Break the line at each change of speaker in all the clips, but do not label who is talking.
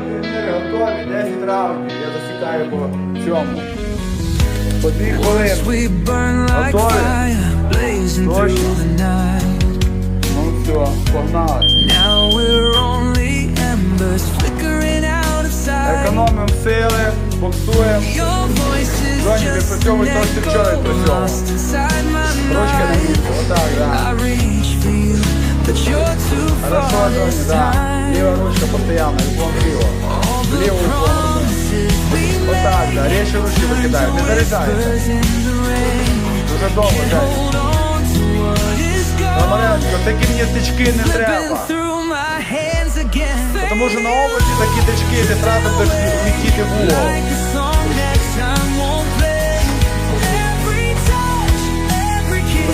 турніри готові, 10 раундів. Я засікаю по цьому. По 2 хвилини.
We burn like
Готові?
fire, blazing
Точно?
through the night.
Ну все, погнали.
Now we're only embers flickering out of sight.
Економимо сили, боксуємо.
Your voice is
Джонні,
just
відпрацьовуй
an
трошки вчора
echo
відпрацьовував.
lost inside my
Трошки на
mind.
місце, отак, да. Хорошо, да. Ліва ручка постійно, уклон
the
Ліву уклон.
promises we
да.
made
ручки викидай, не
to what is gone.
Маренко, такі мені тички не треба. Тому що на овочі такі тички ти тратив до в угол.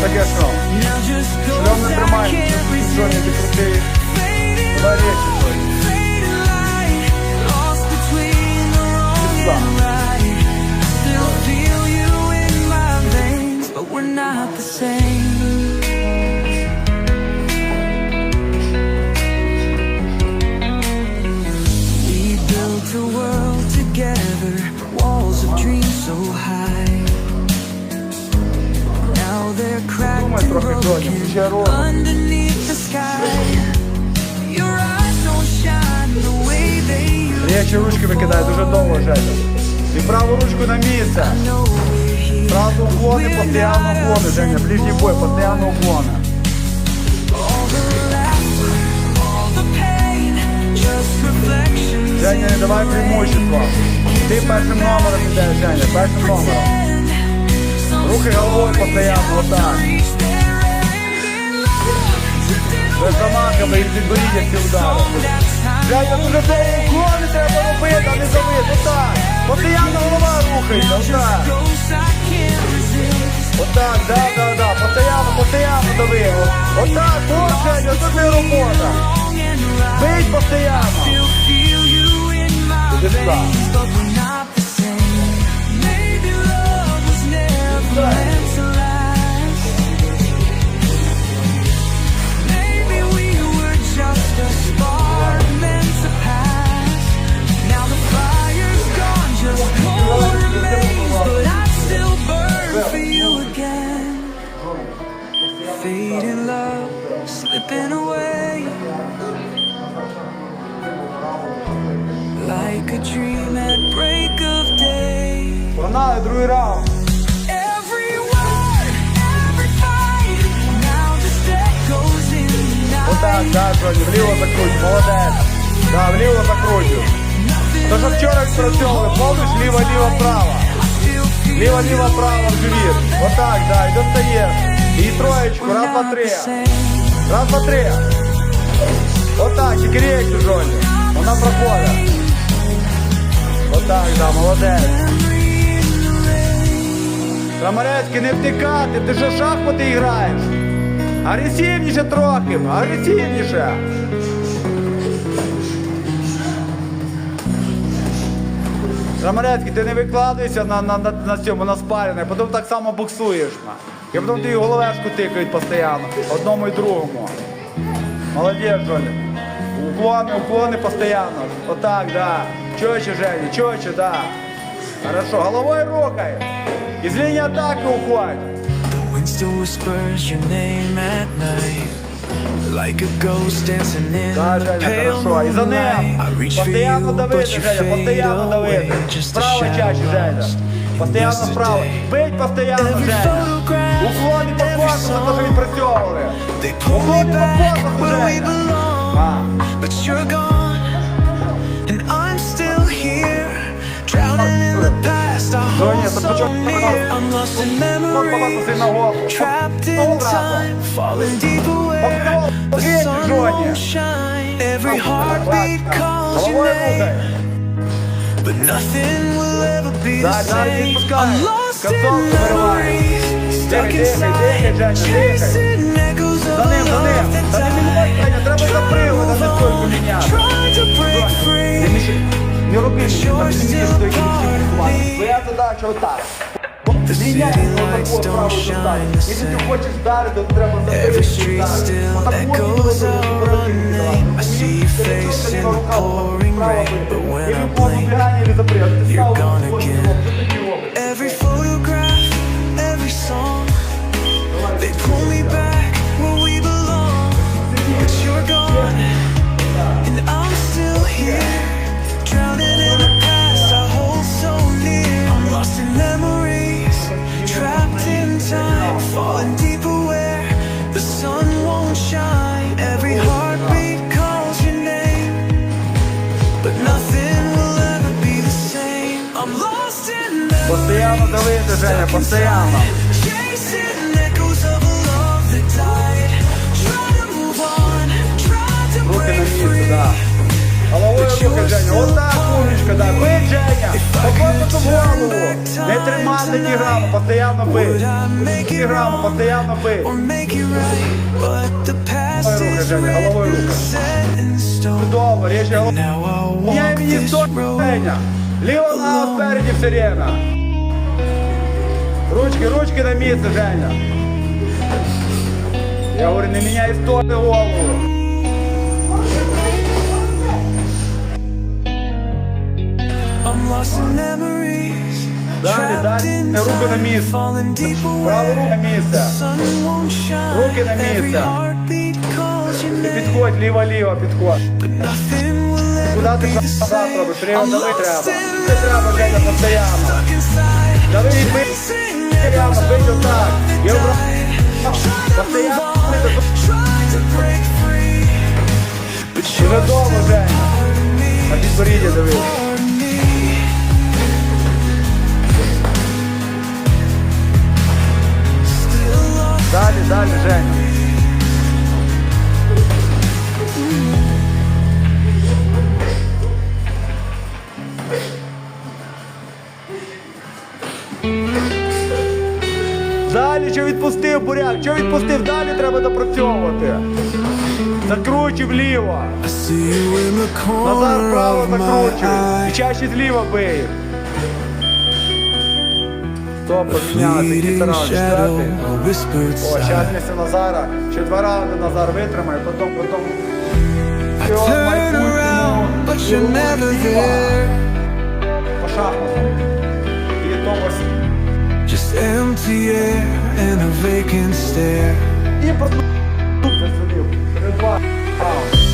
Таке що?
Now just
Шльом не
goes I
тримай,
can't
Джонні, ти
resist.
крутий.
Fading
Два речі, Джонні.
fading way they used
Речі ручки викидай, дуже довго Женя. І праву ручку на місце.
here.
Уклони, постоянно уклони, Женя. Ближній бой, постоянно уклони. Женя, не давай преимущества. Ти першим номером йдеш, Женя, першим номером. Рухай головою постоянно, отак. Без замахами і підборіддя всі удари. Женя, дуже довго уклони треба робити, а не завити. Отак. Постоянно голова рухається, отак. Отак, да, да, да. Постоянно, постоянно дави. Отак, от, Женя, це твоя робота. Бить постоянно. Іди сюди. 해. Раз, два, три. Отак, тільки речу, Джоні. Вона проходить. Отак, да, молодець. Крамарецький, не втикати, ти що шахмати граєш? Агресивніше трохи, агресивніше. Рамарецький, ти не викладайся на, на, на, на цьому, на спарення, потім так само боксуєш. І потім тобі головешку тикають постійно, одному і другому. Молодець, Жоля. Уклони, уклони постійно. Отак, да. Чоче, Женя, чоче, да. Хорошо, головою рухай. Із лінії атаки уходь.
Like a ghost dancing in
Да,
the pale
хорошо. І за ним.
You,
давити, Женя,
away.
давити. Справа чаще, Женя.
Lost in
Постоянно справа.
yesterday.
Бить постоянно,
Every
Женя.
photograph,
Уклони по
every
корпусу,
song.
то, що відпрацьовували.
They pull me
Уклони по
back
корпусу,
where we
Женя.
belong.
А.
But you're gone, and I'm still here, drowning in the past. I hold
Женя,
so
почему-
near. I'm lost in
Вон багато
memory,
сильно голову.
trapped in
Знову разом.
time, falling deeper where
Знову.
the
Повітря,
sun
Жоні.
won't shine. Every heartbeat calls your
Головою
name,
рухай.
But nothing will ever be the
Да, да, не
same.
відпускай.
I'm lost in
Концовку виривай.
memories, stuck
Дихай, дихай, дихай,
inside,
Женя, дихай.
chasing echoes of
За
a
ним, за
love
ним.
that
Та не
died.
міняй, Женя, треба за привода, не стойку міняти.
Trying to break free.
Не мішай. Не роби,
You're
не мішай,
still
стойки не всі
part of
відбувати.
me.
Твоя задача отак. The
city lights don't shine the same. Every street still echoes our name. I see your face in the pouring rain, but when I blink, you're gone again. Every photograph, every song, they pull me back where we belong. But you're gone, and I'm still here.
Постоянно давити, Женя, постоянно. Руки на
free.
да. Головою рухай, Женя. Отак, умничка, да. Бий, Женя. В голову. Не тримати ні граму, постоянно бий. Ні граму, постоянно бий. Головою
is
Женя, головою рухай. Чудово, речі головою.
Walk
мені
this
сто,
road.
Женя. Ліва нога спереді все время. Ручки, ручки на місце, Женя. Я говорю, не міняй сторони голову.
I'm lost in memories.
Далі,
trapped
далі.
in
Руку на
time,
місце.
falling deeper
Праву руку на
where
місце.
sun won't shine.
Руки на
Every
місце.
heartbeat calls your name.
Підходь, ліво-ліво, підходь.
Nothing will ever
Куда ти
be the
назад
same.
робиш? Рівно
I'm
дави
lost
треба.
in
Не треба, Женя, постійно.
stuck inside.
Дави і бий.
Chasing
Прямо,
echoes
бий
of
отак.
love
Я
that
обрав.
died. Try to move
Постоянно
on,
бий до
try to break free. But
І
you're
додому,
still
Женя.
part of me,
На підборіддя дивись.
part of me. Still lost
Далі, далі, Женя. Далі, що відпустив буряк? Що відпустив? Далі треба допрацьовувати. Закручуй вліво. Назад вправо закручуй. І чаще зліва бий. Стоп, Четвертий?
a whispered
О, зараз місце Назара. Ще два раунди Назар витримає, потім, потім.
Never there.
По шахматам. І Томас.
Just empty air and a vacant stare.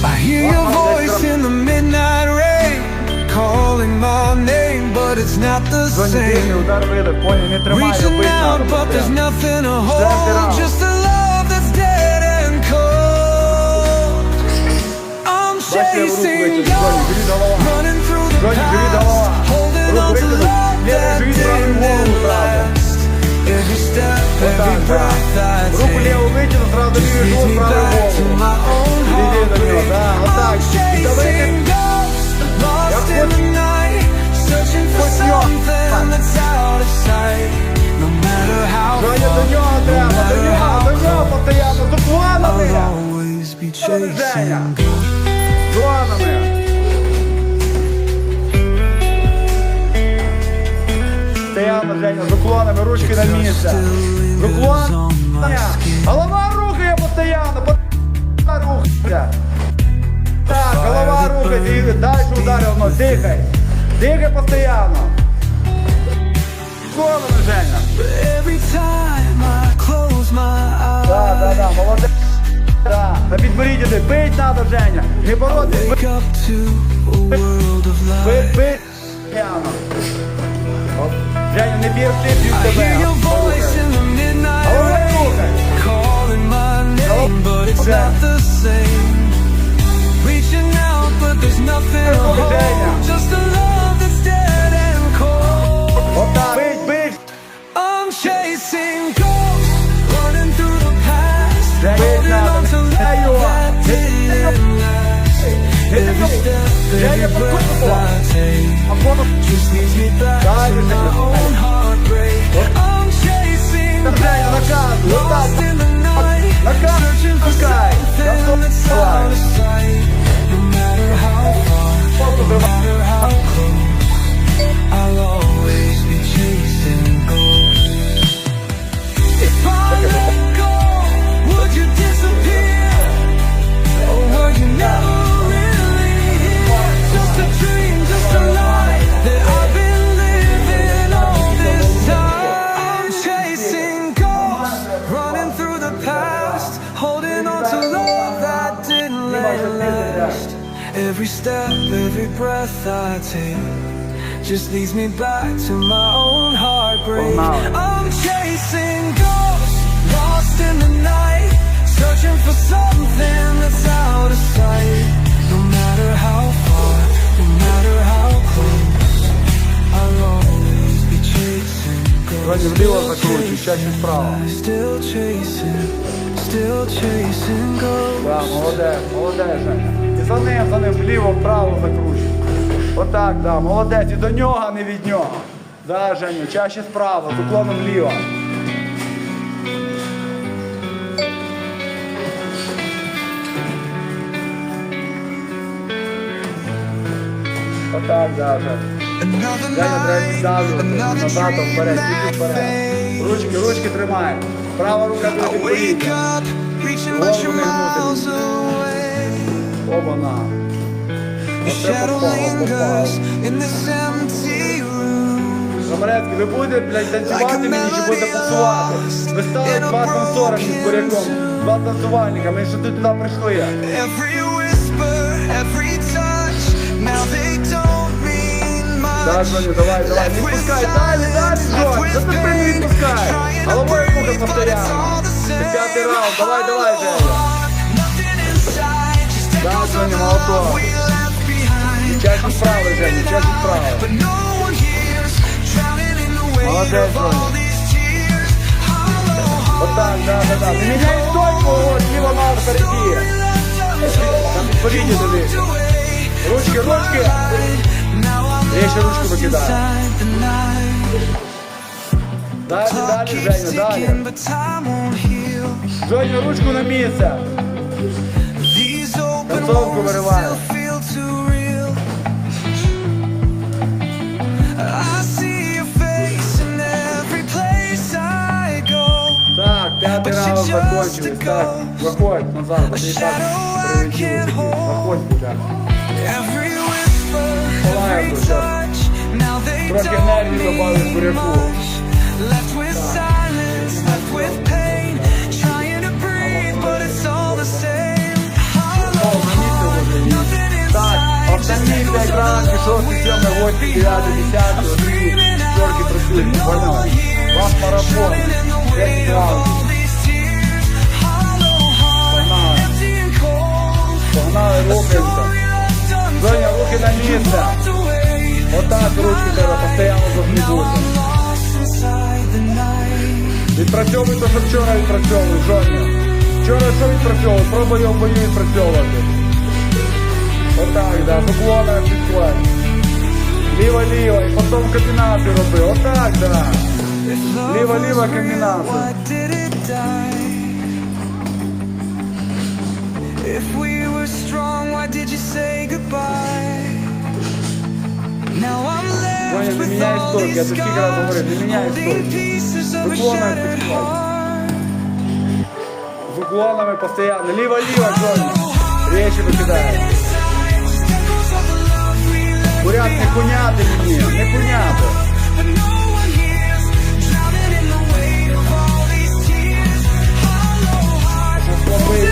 I hear your voice in the midnight rain, calling my name, but it's not the same. Reaching out, but there's nothing to hold, just a love that's dead and cold. I'm chasing
God.
In the night, searching for
Ось його.
something that's out of sight. No matter how
Женя, до нього треба, до нього, до нього з уклонами.
I'll
Женя. уклонами. Стоянно, Женя, з уклонами, ручки на місце. З. Голова рухає, і далі ударив, но дихай. Дихай постійно. З уклонами, Женя. Да, да, да, молодець. Да, на підборідді ти бить надо, Женя. Не боротись, бить, бить, П'яно. Женя, не б'єш ти,
I
тебе.
rain,
рухай.
the same. Reaching out, but there's nothing to hold. Just a love that's dead and cold. I'm chasing ghosts running through the past, holding on to love that didn't last. Every step, every breath I take, just leads me back to my own heart. Chasing
Сьогодні
ghosts.
вліво закручуй, ще чуть вправо. Да, молодець, молодець. І за ним, за ним, вліво, вправо закручуй. Отак, да, молодець. І до нього, а не від нього. Да, Женя, чаще справа, з уклоном вліво. Отак, да, Женя. Женя, треба
night,
піддавлювати. Назад, вперед, тільки вперед. Ручки, ручки тримай. Права рука буде
much
Голову не гнути. Оба-на. Оце. Замарецький, ви будете, блядь, танцювати мені чи будете танцювати? Ви стали два танцора з буряком, два танцювальника, ми ще туди прийшли.
Mean much.
Давай, давай, не відпускай, далі, далі, Жон, за ти не відпускай. Головою муха постоянно. Це п'ятий раунд, давай, давай, Женя. Да, Женя, молоток. Чаще вправо, Женя, чаще Женя. Отак, да, да, да. Не міняй стойку, впереді. Там підборіддя. Ручки, ручки. Я ще ручку викидаю. Далі, далі, Женя, далі. Женя, ручку на місце.
Концовку вириваю.
Так, п'ятий
But you
раунд
just
закончились.
to
Так,
go.
виходь назад, бо ти і Ховаю
every
тут щас.
touch, now they
Трохи
don't
енергії добавиш
mean
буряку.
much. Left with silence, left with pain, trying to breathe, but it's all the same. Hollow heart, nothing
Так,
inside, just
остальні
echoes of
екран,
the
6,
love
7,
we
8,
left
9,
behind.
10,
I'm
11,
screaming
чорки
out,
працюють,
but no
понял?
one hears,
Ваш марафон,
drowning in the
10
weight of
раундів.
all these tears. Hollow heart,
Погнали.
empty and cold.
Погнали, рухаємося. Женя, руки на місце. Отак ручки треба постійно завжди бути. Відпрацьовуй те, що вчора відпрацьовував, Жоня. Вчора що відпрацьовував? Пробуй його в бою відпрацьовувати. Отак, да, з уклона підклад. Ліво-ліво, і потім комбінацію роби. Отак, да. Ліво-ліво комбінація.
If we were strong, why did you say goodbye?
Ваня, не меняй стойки, я тут скільки раз говорив, не меняй Виконуй
shattered
підклад.
heart.
З уклонами постійно. Ліво-ліво, Жоня. Речі викидає. Буряк, не куняти мені, не куняти.
Hollow heart,
Слабий.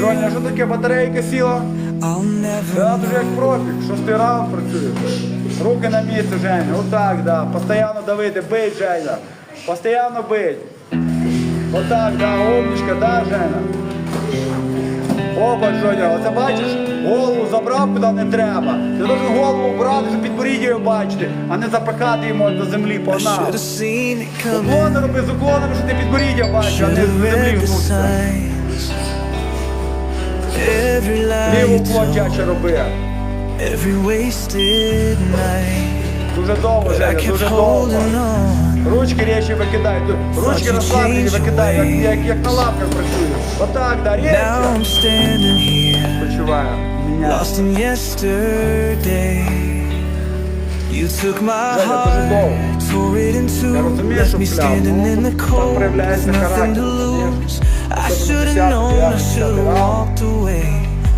Жоня, що таке, батарейка сіла?
Never
Зараз як профік, шостий раунд працює. Руки на місце, Женя, отак, да. Постоянно давити, бить, Женя. Постоянно бить. Отак, да, умничка, да, Женя. Опа, Женя, оце бачиш, голову забрав куди не треба. Ти должен голову брати, щоб підборіддя бачити, а не запихати йому до землі,
it coming.
Уклони роби з уклонами, щоб ти підборіддя бачив, а не з землі.
Every
Ліву уклон чаще роби.
every wasted night.
Дуже довго, Женя, дуже довго. Ручки речі викидай. Ручки розслаблені викидай, як, як, як на лапках працює. Отак, да,
Now
речі.
I'm standing here,
Почуваю. Міняю.
lost in yesterday. You took my
Женя, дуже довго.
heart, tore it in two,
Я розумію,
left
що
me
пляв,
standing
ну,
in the
там
cold, with
проявляється
nothing
характер,
to
розумієш?
lose. I should've known, I should've walked away.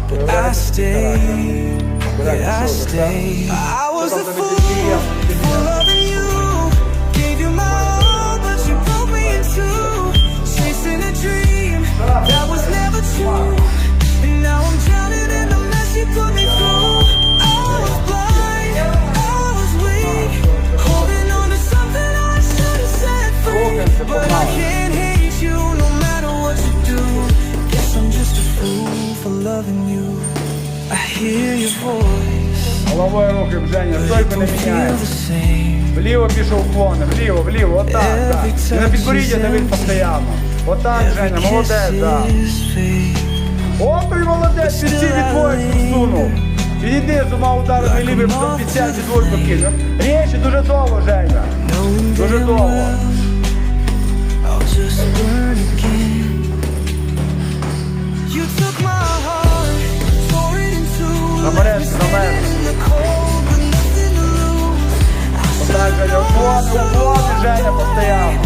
But I stayed, yeah, I stayed. I was a fool
Головою руки, Женя, стойку не міняє. Вліво пішов вклони, вліво, вліво, отак, так. І на підборіддя давить постійно. Отак, Женя, молодець, так.
is fake.
О, той молодець, ти цілі двоєчку всунув. Підійди, з ума потім підсядь і двоєчку кинь. Речі дуже довго, Женя. Дуже довго.
Lose. I
Отак, Женя, уклони, уклони, Женя,
stayed.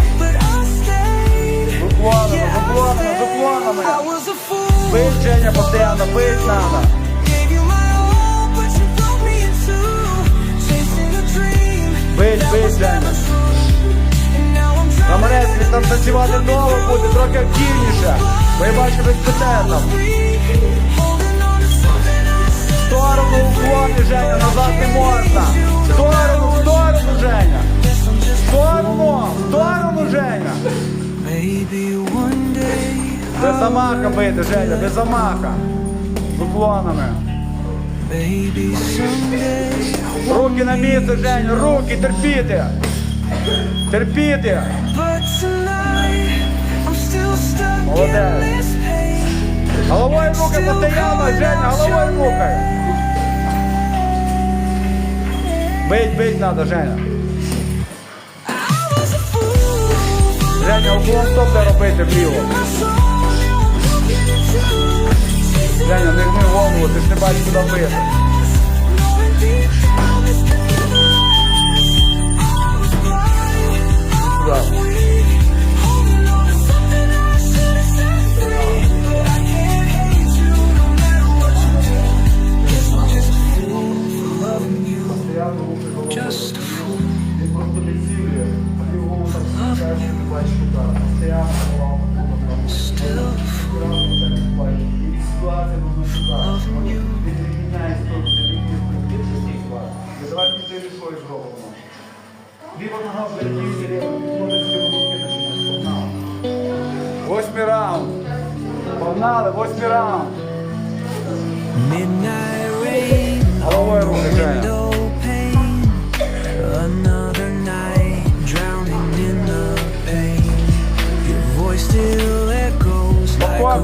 З уклонами, з уклонами, з Женя, постійно, бить надо. Бить, бить, Женя. Намерець, там танцювати довго буде, трохи активніше. Бо я бачу, він спите там. В сторону уклони, Женя, назад не можна. В сторону, в сторону, Женя. В сторону, в сторону, Женя. Без замаха бити, Женя, без замаха. З уклонами. Руки на місце, Женя, руки, терпіти. Терпіти. Молодець. Головою руки постійно, Женя, головою рухай. Бить, бить надо, Женя. Женя, уклон стоп де робити вліво. Женя, не гни голову, ти ж не бачиш, куди бити.
Knowing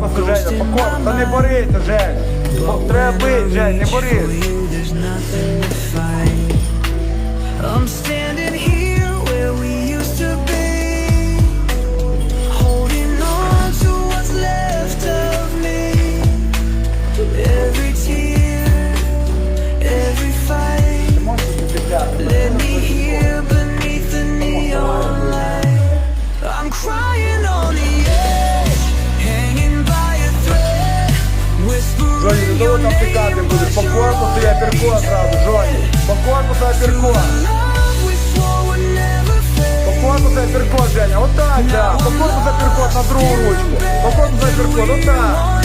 ghost
Женя,
in
Та не борися, Женя. Треба бити, Жень, не борись.
I'm standing here
не
name,
будеш. По корпусу я перко одразу, Жоні. По корпусу я перко. По корпусу я перко, Женя. Отак, да. По корпусу я перко на другу ручку. По корпусу я перко, отак.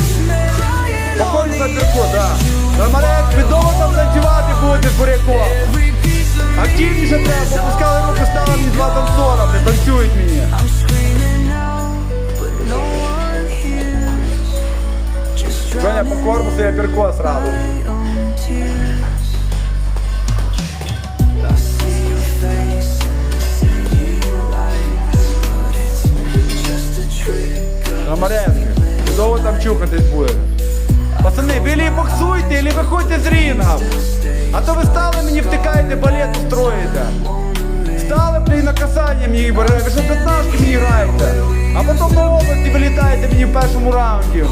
По корпусу я перко, да. Нормально, відомо там танцювати
of me,
Активніше треба, попускали руки, стали мені два танцора, блядь, танцюють мені. Женя, по корпусу я перко сразу. Маренській. Довго там чухатись буде. Пацани, ви лі боксуйте, или виходьте з рінга. А то ви стали мені втикаєте, балет устроїте. Стали, блін, на касання мені бере, ви що 15 мені граєте. А потім на області вилітаєте мені в першому раунді.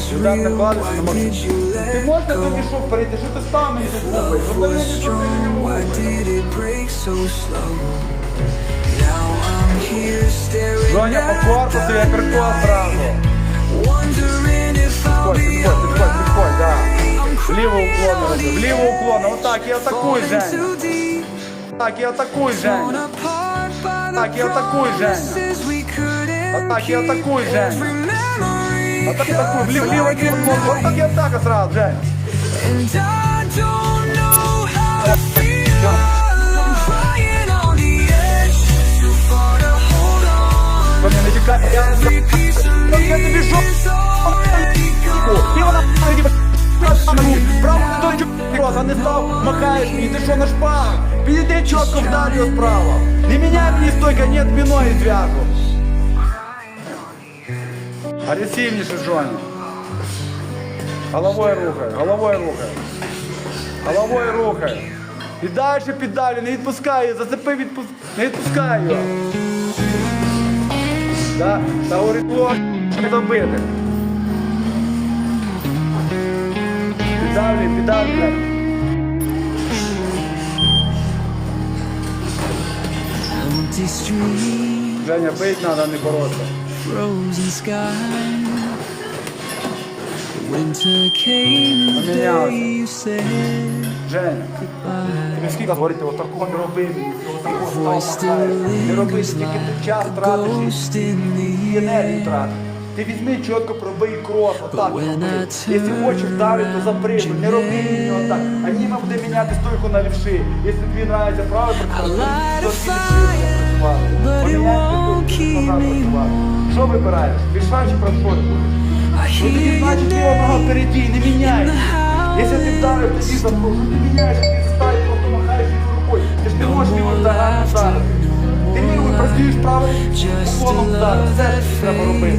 Love was
Ребят,
real,
накладывайся
why
на
did
максимум.
you
Ти
let
можеш
go?
тоді що перейти? Що ти став мені тут робиш?
Love was strong, why did it break so slow? Now I'm here staring
Жоня, по
at
корпусу я прикол зразу.
Wondering if I'll
Підходь,
be
підходь, підходь, підходь, да.
I'm
Вліво
crying
уклон
on
роби,
the
вліво уклон. Отак, і атакуй,
falling
Женя.
too deep,
Так, і атакуй,
torn
Женя.
apart by the
Так, і атакуй, Женя.
promises we couldn't
Отак, і
keep.
атакуй,
Every
Женя.
Memory
Отак, атакуй, вліво,
feels
вліво,
like
вліво,
a
уклон. Отак, і атака зразу, Женя.
And I don't know how to feel. I'm crying on the edge, too far to hold on.
Жоня, не тікай, я не
Every piece of me
Я тобі що?
is already gone.
І вона Право не до чого, а не став, махаєш мені, ти що на шпаг? Підійди чітко вдарь його справа. Не міняй мені стойка, ні спиною зв'яжу. Агресивніше, Жоня. Головою рухай, головою рухай. Головою рухай. І далі піддалі, не відпускай її, зацепи, відпуск... не відпускай його. Да, та урідло не добити.
Empty street,
Женя, бить треба, не боротися.
Frozen sky. Winter came the day you said goodbye.
тобі скільки говорити, отако не роби отако став. Не роби, тільки ти час тратиш
ghost in
і
the
енергію
air.
тратиш. Ти візьми чітко пробий крос, отак роби. Якщо хочеш вдарити, то запригну, не роби мені отак. А Німа буде міняти стойку на лівши. Якщо тобі нравиться правий працювати, то тобі
fire,
працювати. Поміняй стойку, Що вибираєш? Пішла чи проходку?
I
Ну значить ти одного впереді, не міняй. Якщо ти вдарив, тоді запрошую. Ну ти міняєш, ти стаєш, просто махаєш лівою рукою. Ти ж не можеш лівою вдарати вдарити. Ти лівою працюєш правою,
a
вдарити. Все, що треба робити.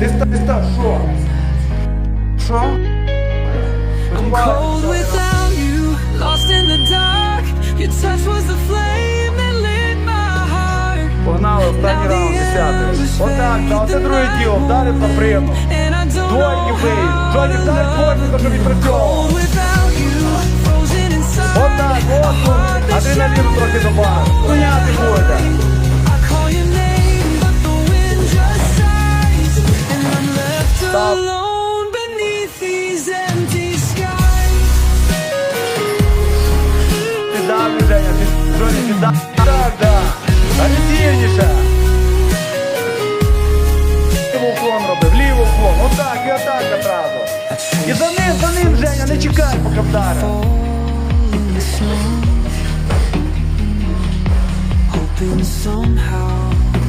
Ти став, ти став, що? Що?
I'm cold without you, lost in the dark. Your touch was the flame that lit my heart.
Погнали, останній раунд, десятий. Отак, та оце друге діло, вдарив
I don't
Двойки бий. Джоні, дай двойку, то що
love.
відпрацьовував. Отак, от, адреналіну трохи добавив. Хуяти буде. Джоні, піддавлю. Так, да. Агресивніше. І отак одразу. І за ним, за ним, Женя, не чекай, поки вдарить.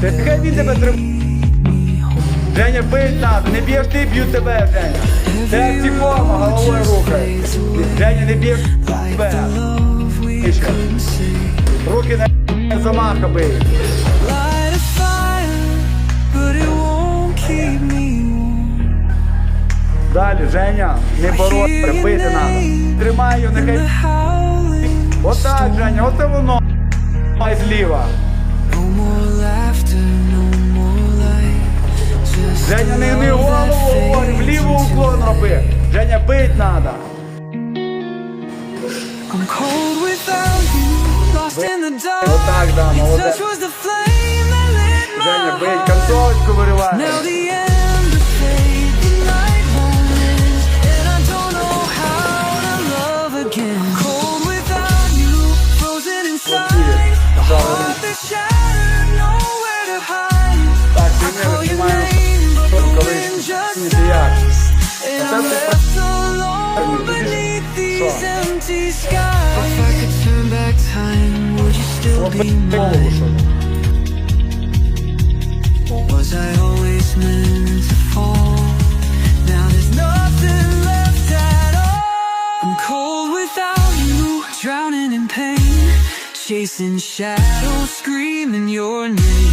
Ти хай він тебе тримає. Женя, бить треба, не б'єш ти, б'ють тебе, Женя. Це як головою рухай. Женя, не б'єш тебе. Руки на замаха бий. Далі, Женя, не боротися, бити треба. Тримай нехай. Отак, Женя, оце воно. Май зліва. Женя, не, не голову говори, вліво уклон роби. Женя, бить треба. Отак, да, молодець. Женя, бить,
heart.
концовочку
in pain, chasing shadows, screaming your name.